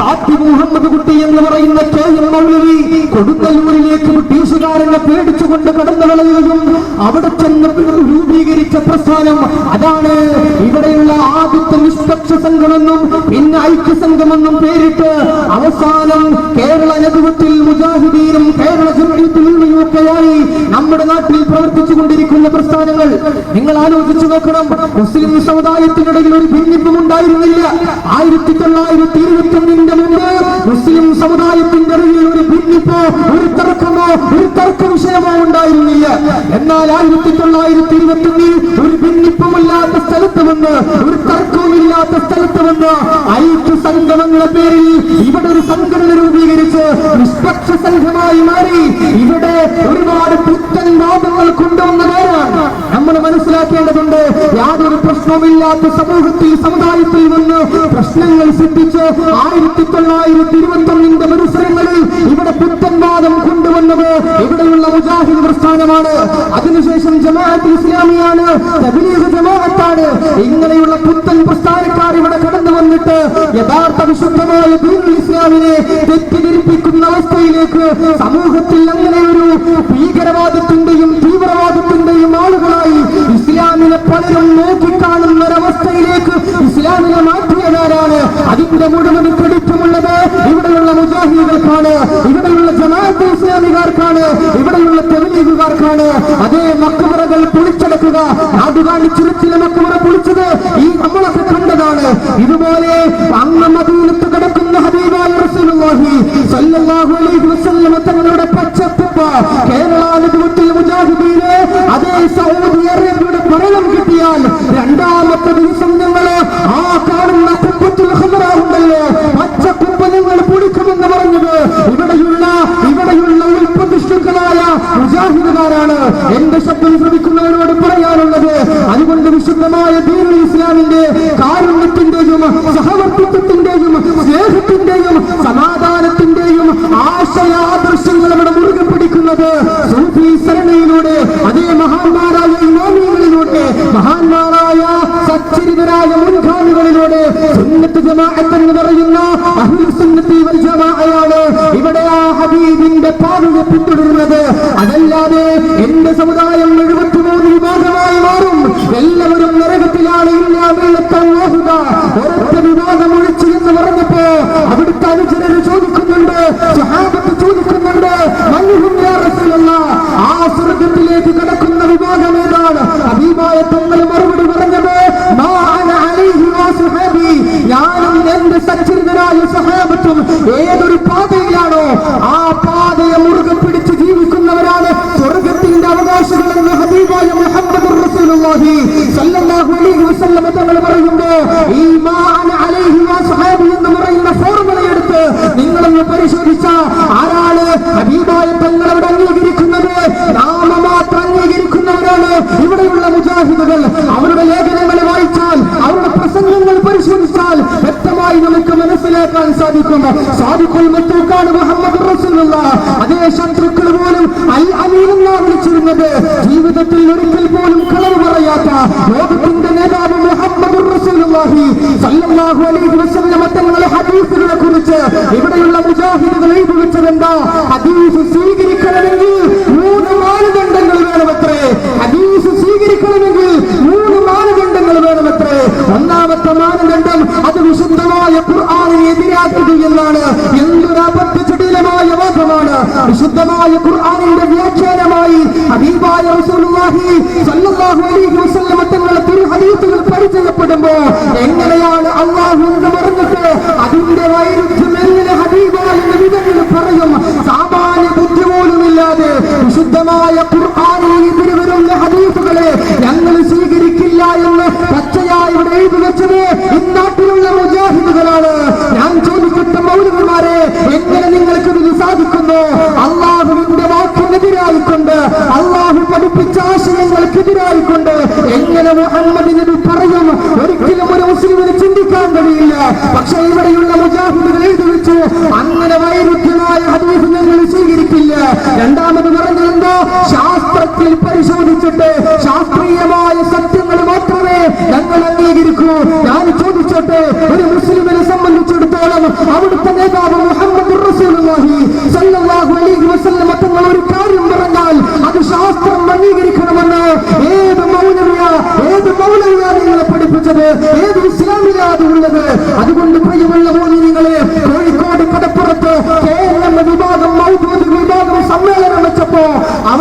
കാട്ടി മുഹമ്മദ് കുട്ടി എന്ന് പറയുന്ന കെ എം മൗലവി കൊടുങ്ങല്ലൂരിലേക്ക് ബ്രിട്ടീഷുകാരനെ പേടിച്ചുകൊണ്ട് കടന്നു കളയുകയും അവിടെ ചെന്ന് പ്രസ്ഥാനം. അതാണ് ഇവിടെയുള്ള ആദ്യത്തെ നിഷ്പക്ഷ സംഘമെന്നും പിന്നെ ഐക്യ സംഘമെന്നും പേരിട്ട് അവസാനം കേരള നേതൃത്വത്തിൽ മുജാഹിദീനും കേരള ജനതയുമൊക്കെയായി നമ്മുടെ നാട്ടിൽ പ്രവർത്തിച്ചു കൊണ്ടിരിക്കുന്ന പ്രസ്ഥാനങ്ങൾ. നിങ്ങൾ ആലോചിച്ചു നോക്കണം മുസ്ലിം സമുദായത്തിനിടയിൽ ഒരു ഭിന്നിപ്പും ഉണ്ടായിരുന്നില്ല. ആയിരത്തി തൊള്ളായിരത്തി ഇരുപത്തി ഒന്നിന്റെ മുമ്പ് മുസ്ലിം സമുദായത്തിന്റെ ഇടയിൽ ഒരു ഭിന്നിപ്പോ ഒരു തർക്കമോ ഒരു തർക്ക വിഷയമോ ഉണ്ടായിരുന്നില്ല. എന്നാൽ ആയിരത്തി തൊള്ളായിരത്തി ഇരുപത്തി ഒന്നിൽ ഭിന്നിപ്പുമില്ലാത്ത സ്ഥലത്ത് വന്ന് ഒരു തർക്കവുമില്ലാത്ത സ്ഥലത്ത് വന്ന് ഐക്യ സംഘം എന്ന പേരിൽ ഇവിടെ ഒരു സംഘടന രൂപീകരിച്ച് നിഷ്പക്ഷ സംഘമായി മാറി ഇവിടെ ഒരുപാട് പുത്തൻ വാദങ്ങൾ കൊണ്ടുവന്നവരാണ് നമ്മൾ മനസ്സിലാക്കേണ്ടതുണ്ട് യാതൊരു പ്രശ്നവുമില്ലാത്ത സമൂഹത്തിൽ സമുദായത്തിൽ വന്ന് പ്രശ്നങ്ങൾ സൃഷ്ടിച്ച് ആയിരത്തി തൊള്ളായിരത്തി ഇരുപത്തി ഒന്നിന്റെ മത്സരങ്ങളിൽ ഇവിടെ പുത്തൻ വാദം പ്രസ്ഥാനമാണ്. അതിനുശേഷം ജമാഅത്ത് ഇസ്ലാമിയാണ് തബ്ലീഗ് ജമാഅത്താണ്. ഇങ്ങനെയുള്ള പുത്തൻ പ്രസ്ഥാനക്കാർ ഇവിടെ കടന്നു വന്നിട്ട് യഥാർത്ഥ വിശുദ്ധമായ ദീനുൽ ഇസ്ലാമിനെ തെറ്റിദ്ധരിപ്പിക്കുന്ന അവസ്ഥയിലേക്ക് സമൂഹത്തിൽ അങ്ങനെ ഒരു ഭീകരവാദത്തിന്റെയും തീവ്രവാദത്തിന്റെയും ആളുകളായി ഇസ്ലാമിനെ പലരും നോക്കിക്കാണുന്ന ഒരവസ്ഥയിലേക്ക് ഇസ്ലാമിനെ മാറ്റിയതാരാണ്? അതിന്റെ മുഴുവൻ ക്രെഡിറ്റുമുള്ളത് ഇവിടെയുള്ള മുജാഹിദുകൾക്കാണ്. ഇവിടെയുള്ള ജമാഅത്ത് ഇസ്ലാമികാർക്കാണ് ഇവിടെയുള്ള തെളിവുകാർക്കാണ് അതേ മക്കുമറകൾ പൊളിച്ചടക്കുക. നാടുകാണി ചില മക്കുമറ പൊളിച്ചത് ഈ നമ്മളൊക്കെ കണ്ടതാണ്. ഇതുപോലെ അങ്ങ് മദീനത്ത് കിടക്കുന്ന ഹബീബായ റസൂലുള്ളാഹി സല്ലല്ലാഹു അലൈഹി വസല്ലം തങ്ങളുടെ പച്ചപ്പ കേരള അനുഭവത്തിൽ അതേ സൗദി അറേബ്യയുടെ ഭരണം കിട്ടിയാൽ രണ്ടാമത്തെ ദിവസം ഞങ്ങൾ ആ കാണുന്ന കുപ്പത്തിൽ ഹമറ ഉണ്ടല്ലോ പച്ച കുപ്പ ഞങ്ങൾ പൊടിക്കുമെന്ന് പറഞ്ഞത് ഇവിടെയുള്ള ഇവിടെയുള്ള ഉൽപ്രതിഷ്ഠുക്കളായ മുജാഹിദുകാരാണ് എന്റെ ശബ്ദം ശ്രമിക്കുന്നവരോട് പറയാനുള്ളത്? അതുകൊണ്ട് വിശുദ്ധമായ ദീനുൽ ഇസ്ലാമിന്റെ കാരുണ്യത്തിന്റെയും സഹവർത്തിത്വത്തിന്റെയും സ്നേഹത്തിന്റെയും സമാധാനത്തിന്റെയും ആശയാദർശങ്ങൾ അവിടെ മുറുകെ പിടിക്കുന്നത് സൂഫി അതേ മഹാന്മാരായ ഇമാമികളിലൂടെ മഹാന്മാരായ സച്ചരിതരായ മുൻഖാമികളിലൂടെ എന്ന് പറയുന്ന അഹ്ലുസ് സുന്നത്തി വൽ ജമാഅയാണ് ഇവിടെ ആ പാതയെ പിന്തുടരുന്നത്. അതല്ലാതെ എന്റെ സമുദായം എഴുപത്തിമൂന്ന് വിഭാഗമായി മാറും. എല്ലാവരും നരകത്തിലാണ് ഇല്ല വെള്ളത്തല്ലാഹുക ഒരൊറ്റ വിഭാഗം ഒഴിച്ചു എന്ന് പറഞ്ഞപ്പോ അവിടുത്തെ അനുചരർ ചോദിക്കുന്നുണ്ട് സഹാബത്ത് ചോദിക്കുന്നുണ്ട് ആ സ്വർഗത്തിലേക്ക് കടക്കുന്ന വിഭാഗം ഏതാണ്? ഹബീബായ തങ്ങൾ മറുപടി പറഞ്ഞത് ഞാനും എന്റെ സച്ചരിതരായ സഹാബത്തും ഏതൊരു പാതയിലാണോ ആ തങ്ങൾ പറയുന്നുണ്ട് ഈ എന്ന് പറയുന്ന ഫോർമുല നിങ്ങളൊന്ന് പരിശോധിച്ച ആരാണ് ഹബീബായ തങ്ങൾ അവിടെ അംഗീകരിക്കുന്നത്? നാമമാത്രം അംഗീകരിക്കുന്നവരാണ്. ഇവിടെയുള്ള മുജാഹിദുകൾ അവരുടെ ലേഖനങ്ങൾ വായിച്ചാൽ അവരുടെ പ്രസംഗങ്ങൾ പരിശോധിച്ചാൽ വ്യക്തമായി നമുക്ക് മനസ്സിലാക്കാൻ സാധിക്കും. സാദിഖുൽ മത്തൂക്കാണ് മുഹമ്മദ് റസൂലുള്ള. അതേ ശത്രുക്കൾ പോലും അൽ അമീൻ എന്നാ വിളിച്ചിരുന്നത്. ജീവിതത്തിൽ ഒരിക്കൽ പോലും കളവ് പറയാത്ത മുഹമ്മദ് സല്ലല്ലാഹു അലൈഹി തങ്ങളുടെ ഹദീസുകളെ കുറിച്ച് ഇവിടെയുള്ള മുജാഹിദുകൾ എഴുതി വെച്ചതെന്താ? ഹദീസ് സ്വീകരിക്കണമെങ്കിൽ വാദമാണ് വിശുദ്ധമായ ഖുർആാനിന്റെ വ്യാഖ്യാനമായി ഹബീബായ റസൂലുള്ളാഹി സ്വല്ലല്ലാഹു അലൈഹി വസല്ലം തങ്ങളുടെ തിരു ഹദീസുകൾ പരിചയപ്പെടുമ്പോ എങ്ങനെയാണ് അള്ളാഹു എന്ന് പറഞ്ഞിട്ട് അതിന്റെ വൈരുദ്ധ്യം എങ്ങനെ ഹബീബായ വിധങ്ങൾ പറയും? സാമാന്യ ബുദ്ധി പോലുമില്ലാതെ വിശുദ്ധമായ ഖുർആാനിൽ എതിരെ വരുന്ന ഹദീസുകളെ ഞങ്ങൾ സ്വീകരിക്കില്ല എന്ന് പച്ചയായി ഇവിടെ എഴുതി വെച്ചത് എങ്ങനെ മുഹമ്മദ് നബി പറയും. ഒരിക്കലും ഒരു മുസ്ലിമിന് ചിന്തിക്കാൻ കഴിയില്ല. പക്ഷെ ഇവിടെയുള്ള മുജാഹിദുകൾ എഴുതി വെച്ചു. അങ്ങനെ വൈരുദ്ധ്യമായ ഹദീസ് നിങ്ങൾ സ്വീകരിക്കില്ല. രണ്ടാമത് പറഞ്ഞതെന്തോ? ശാസ്ത്രത്തിൽ പരിശോധിച്ചിട്ട് ശാസ്ത്രീയമായ സത്യങ്ങൾ മാത്രമേ ഞങ്ങൾ അംഗീകരിക്കൂ. ഞാൻ ചോദിച്ചോട്ടെ ഒരു മുസ്ലിമിനെ സംബന്ധിച്ചിടത്തോളം അവിടുത്തെ നേതാവ് മുഹമ്മദ് റസൂലുള്ളാഹി സല്ലല്ലാഹു അലൈഹി വസല്ലം തങ്ങൾ ഒരു കാര്യം പറഞ്ഞാൽ അത് ശാസ്ത്രം അംഗീകരിക്കണമെന്ന് ഏത് മൗലവിയ ഏത് മൗലവിയ നിങ്ങളെ പഠിപ്പിച്ചത് ഏത് ഇസ്ലാമിലാ അത് ഉള്ളത് അതുകൊണ്ട് പ്രിയമുള്ള മോദിനിങ്ങളെ കോഴിക്കോട് കടപ്പുറത്ത് കെ എൻ എം വിഭാഗം മൗദൂദ് വിഭാഗം സമ്മേളനം വെച്ചപ്പോ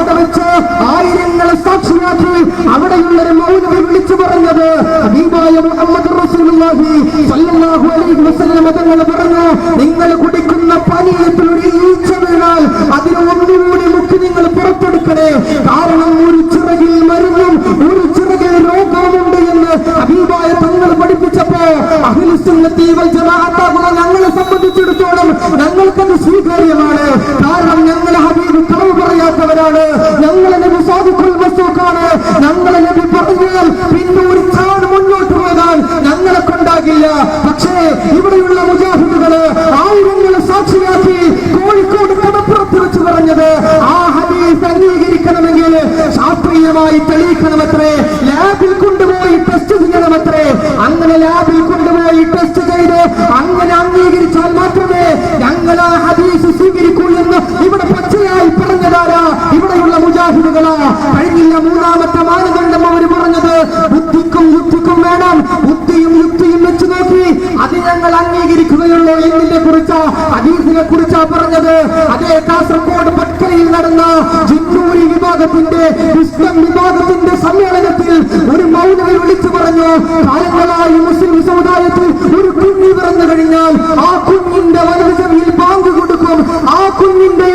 അവിടെ വെച്ച് ആയിരങ്ങളെ സാക്ഷിയാക്കി അവിടെയുള്ള ഒരു മൗലവി വിളിച്ചു പറഞ്ഞത് മുഹമ്മദ് റസൂലുള്ളാഹി സല്ലല്ലാഹു അലൈഹി വസല്ലം തങ്ങൾ പറഞ്ഞു നിങ്ങൾ കുടിക്കുന്ന പാനീയത്തിൽ ഒരു ഈച്ച വീണാൽ അതിന് ഒന്നുകൂടി മുക്കി നിങ്ങൾ പുറത്തെടുക്കണേ. കാരണം ഒരു ചിറകിൽ മരുന്നും ഒരു ചിറകിൽ രോഗവുമുണ്ട് എന്ന് ഹബീബായ തങ്ങൾ പഠിപ്പിച്ചപ്പോ അഖിലുസുന്നത്തി വൽ ജമാഅത്താകുന്ന ഞങ്ങളെ സംബന്ധിച്ചിടത്തോളം ഞങ്ങൾക്കത് സ്വീകാര്യമാണ് കാരണം ഞങ്ങൾ ഹബീബ് കളവ് പറയാത്തവരാണ് ഞങ്ങളെ നബി സാദിഖുൽ മസ്തൂഖാണ് ഞങ്ങളെ നബി പറഞ്ഞാൽ പിന്നെ ഒരു ചാട് മുന്നോട്ട് പോകാൻ ഞങ്ങളെ കൊണ്ടാകില്ല പക്ഷേ ഇവിടെയുള്ള മുജാഹിദുകൾ ആയിരങ്ങളെ സാക്ഷിയാക്കി കോഴിക്കോട് കടപ്പുറത്ത് വെച്ച് പറഞ്ഞത് ആ ഹദീസ് അംഗീകരിക്കണമെങ്കിൽ ശാസ്ത്രീയമായി തെളിയിക്കണമത്രേ ലാബിൽ കൊണ്ടുപോയി ടെസ്റ്റ് ചെയ്യണമത്രേ. അങ്ങനെ ലാബിൽ കൊണ്ടുപോയി ടെസ്റ്റ് ചെയ്ത് അങ്ങനെ അംഗീകരിച്ചാൽ മാത്രമേ ഞങ്ങൾ ആ ഹദീസ് സ്വീകരിക്കൂ എന്ന് ഇവിടെ പച്ചയായി പറഞ്ഞതാരാ? ഇവിടെയുള്ള മുജാഹിദുകളാ. കഴിഞ്ഞില്ല മൂന്നാമത്തെ മാനദണ്ഡം അവർ പറഞ്ഞത് അത് ഞങ്ങൾ അംഗീകരിക്കുകയുള്ളൂ എന്നിനെ കുറിച്ച് ഹദീസിനെ കുറിച്ചോ പറഞ്ഞത്. അതേ കാസർഗോഡ് പtkരയിൽ നടന്ന ജിന്നൂരി വിഭാഗത്തിന്റെ ഇസ്ലാം വിഭാഗത്തിന്റെ സമ്മേളനത്തിൽ ഒരു മൗലവി വിളിച്ചു പറഞ്ഞു കാലങ്ങളായി മുസ്ലിം സമുദായത്തിൽ ഒരു കുഞ്ഞി പിറന്നു കഴിഞ്ഞാൽ ആ കുഞ്ഞിന്റെ വലതു പാങ്ക് കൊടുക്കും. ആ കുഞ്ഞിന്റെ